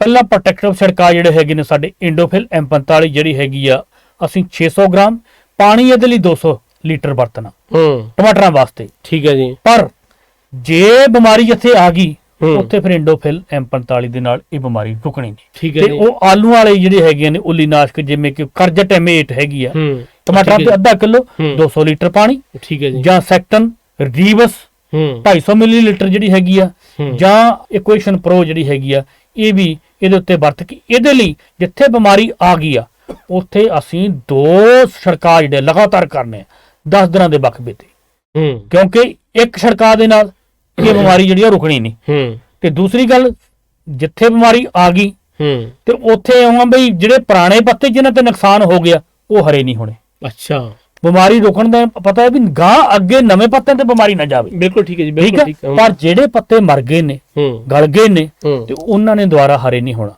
ਪਹਿਲਾ ਪ੍ਰੋਟੈਕਟਿਵ ਛਿੜਕਾਅ ਜਿਹੜੇ ਹੈਗੇ ਨੇ ਸਾਡੇ ਇੰਡੋਫਿਲ M45 ਜਿਹੜੀ ਹੈਗੀ ਆ ਅਸੀਂ 600 ਗ੍ਰਾਮ ਪਾਣੀ ਇਹਦੇ ਲਈ 200 ਲੀਟਰ ਵਰਤਣਾ। ਹੂੰ। ਟਮਾਟਰਾਂ ਵਾਸਤੇ। ਠੀਕ ਹੈ ਜੀ। ਪਰ ਜੇ ਬਿਮਾਰੀ ਜਿੱਥੇ ਆ ਗਈ। ਉੱਥੇ ਫਿਰ ਇੰਡੋਫਿਲ M45 ਦੇ ਨਾਲ ਇਹ ਬਿਮਾਰੀ ਰੁਕਣੀ ਨਹੀਂ। ਠੀਕ ਹੈ ਤੇ ਉਹ ਆਲੂ ਵਾਲੇ ਜਿਹੜੇ ਹੈਗੇ ਨੇ ਉੱਲੀ ਨਾਸ਼ਕ ਜਿਵੇਂ ਕਿ ਕਰਜਟੈਮੇਟ ਹੈਗੀ ਆ ਹੂੰ। ਟਮਾਟਰਾਂ ਤੇ ਅੱਧਾ ਕਿਲੋ ਹੂੰ। 200 ਲੀਟਰ ਪਾਣੀ ਠੀਕ ਹੈ ਜੀ। ਜਾਂ ਸੈਕਟਨ ਰੀਵਸ ਹੂੰ। 250 ਮਿਲੀਲੀਟਰ ਜਿਹੜੀ ਹੈਗੀ ਆ। ਜਾਂ ਇਕੁਏਸ਼ਨ ਪ੍ਰੋ ਜਿਹੜੀ ਹੈਗੀ ਆ ਇਹ ਵੀ ਇਹਦੇ ਉੱਤੇ ਵਰਤ ਕੇ ਇਹਦੇ ਲਈ ਜਿੱਥੇ ਬਿਮਾਰੀ ਆ ਗਈ ਆ ਉੱਥੇ ਅਸੀਂ ਦੋ ਛੜਕਾ ਜਿਹੜੇ ਲਗਾਤਾਰ ਕਰਨੇ 10 ਦਿਨਾਂ ਦੇ ਵਕਫੇ ਤੇ ਹੂੰ। ਕਿਉਂਕਿ ਇੱਕ ਛੜਕਾ ਦੇ ਨਾਲ ਇਹ ਬਿਮਾਰੀ ਜਿਹੜੀ ਆ ਰੁਕਣੀ ਨਹੀਂ। ਹੂੰ। ਤੇ ਦੂਸਰੀ ਗੱਲ ਜਿੱਥੇ ਬਿਮਾਰੀ ਆ ਗਈ ਹੂੰ। ਤੇ ਉੱਥੇ ਆਉਂ ਬਈ ਜਿਹੜੇ ਪੁਰਾਣੇ ਪੱਤੇ ਜਿਨ੍ਹਾਂ ਤੇ ਨੁਕਸਾਨ ਹੋ ਗਿਆ ਉਹ ਹਰੇ ਨਹੀਂ ਹੋਣੇ। ਅੱਛਾ। ਬਿਮਾਰੀ ਰੁਕਣ ਦਾ ਪਤਾ ਹੈ ਵੀ ਗਾਂ ਅੱਗੇ ਨਵੇਂ ਪੱਤਿਆਂ ਤੇ ਬਿਮਾਰੀ ਨਾ ਜਾਵੇ। ਬਿਲਕੁਲ ਠੀਕ ਹੈ ਜੀ ਬਿਲਕੁਲ ਠੀਕ ਹੈ? ਪਰ ਜਿਹੜੇ ਪੱਤੇ ਮਰ ਗਏ ਨੇ ਗਲ ਗਏ ਨੇ ਤੇ ਉਹਨਾਂ ਨੇ ਦੁਬਾਰਾ ਹਰੇ ਨਹੀਂ ਹੋਣਾ।